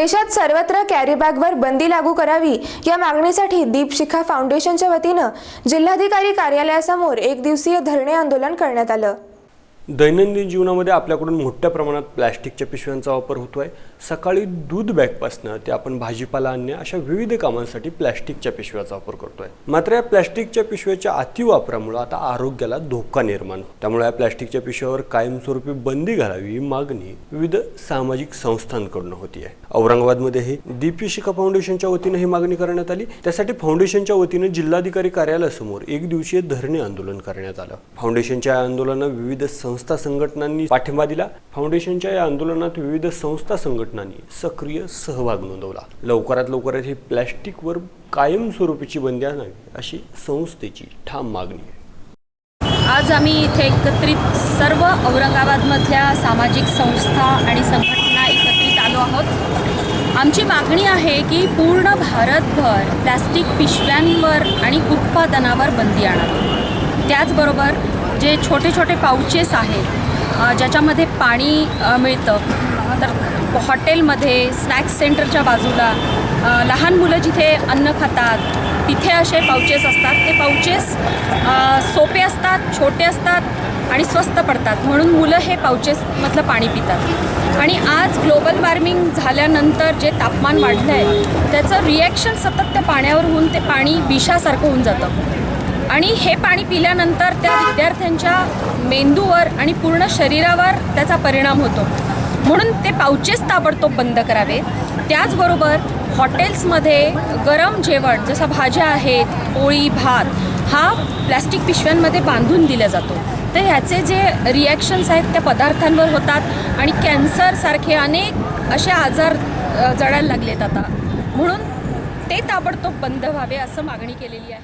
देशात सर्वत्र कॅरीबॅगवर बंदी लागू करावी या मागणीसाठी दीपशिखा फाउंडेशनच्या वतीनं जिल्हाधिकारी कार्यालयासमोर एक दिवसीय धरणे आंदोलन करण्यात आलं. दैनंदिन जीवनामध्ये आपल्याकडून मोठ्या प्रमाणात प्लॅस्टिकच्या पिशव्यांचा वापर होतो आहे सकाळी दूध बॅगपासनं ते आपण भाजीपाला आणणे अशा विविध कामांसाठी प्लॅस्टिकच्या पिशव्याचा वापर करतो आहे मात्र या प्लॅस्टिकच्या पिशव्याच्या अतिवापरामुळे आता आरोग्याला धोका निर्माण होतो. त्यामुळे या प्लॅस्टिकच्या पिशव्यावर कायमस्वरूपी बंदी घालावी ही मागणी विविध सामाजिक संस्थांकडून होती आहे औरंगाबादमध्ये दीपी दीपशिखा फाउंडेशनच्या वतीनं ही मागणी करण्यात आली. त्यासाठी फाउंडेशनच्या वतीनं जिल्हाधिकारी कार्यालयासमोर एक दिवसीय धरणे आंदोलन करण्यात आलं. फाउंडेशनच्या या आंदोलनात विविध संस्था संघटनांनी पाठिंबा दिला. फाउंडेशनच्या या आंदोलनात विविध संस्था संघटनांनी सक्रिय सहभाग नोंदवला. लवकरात लवकरात ही प्लॅस्टिकवर कायमस्वरूपीची बंदी आणावी अशी संस्थेची ठाम मागणी आहे. आज आम्ही इथे एकत्रित सर्व औरंगाबादमधल्या सामाजिक संस्था आणि संघटना एकत्रित आलो आहोत. आमची मागणी आहे की पूर्ण भारतभर प्लॅस्टिक पिशव्यांवर आणि उत्पादनावर बंदी आणावी त्याचबरोबर जे छोटे छोटे पाउचेस आहेत ज्याच्यामध्ये पाणी मिळतं. तर हॉटेलमध्ये स्नॅक्स सेंटरच्या बाजूला लहान मुलं जिथे अन्न खातात तिथे असे पाउचेस असतात. ते पाउचेस सोपे असतात छोटे असतात आणि स्वस्त पडतात. म्हणून मुलं हे पाउचेसमधलं पाणी पितात. आणि आज ग्लोबल वॉर्मिंग झाल्यानंतर जे तापमान वाढलं आहे त्याचं रिॲक्शन सतत त्या पाण्यावर होऊन ते पाणी विषासारखं होऊन जातं. आणि हे पाणी पिल्यानंतर त्या विद्यार्थ्यांच्या मेंदूवर आणि पूर्ण शरीरावर त्याचा परिणाम होतो. म्हणून ते पाऊचेस ताबडतोब बंद करावे. त्याचबरोबर हॉटेल्समध्ये गरम जेवण जसं भाज्या आहेत पोळी भात हा प्लॅस्टिक पिशव्यांमध्ये बांधून दिला जातो. तर ह्याचे जे रिॲक्शन्स आहेत त्या पदार्थांवर होतात आणि कॅन्सरसारखे अनेक असे आजार जडायला लागलेत आता. म्हणून ते ताबडतोब बंद व्हावे असं मागणी केलेली आहे.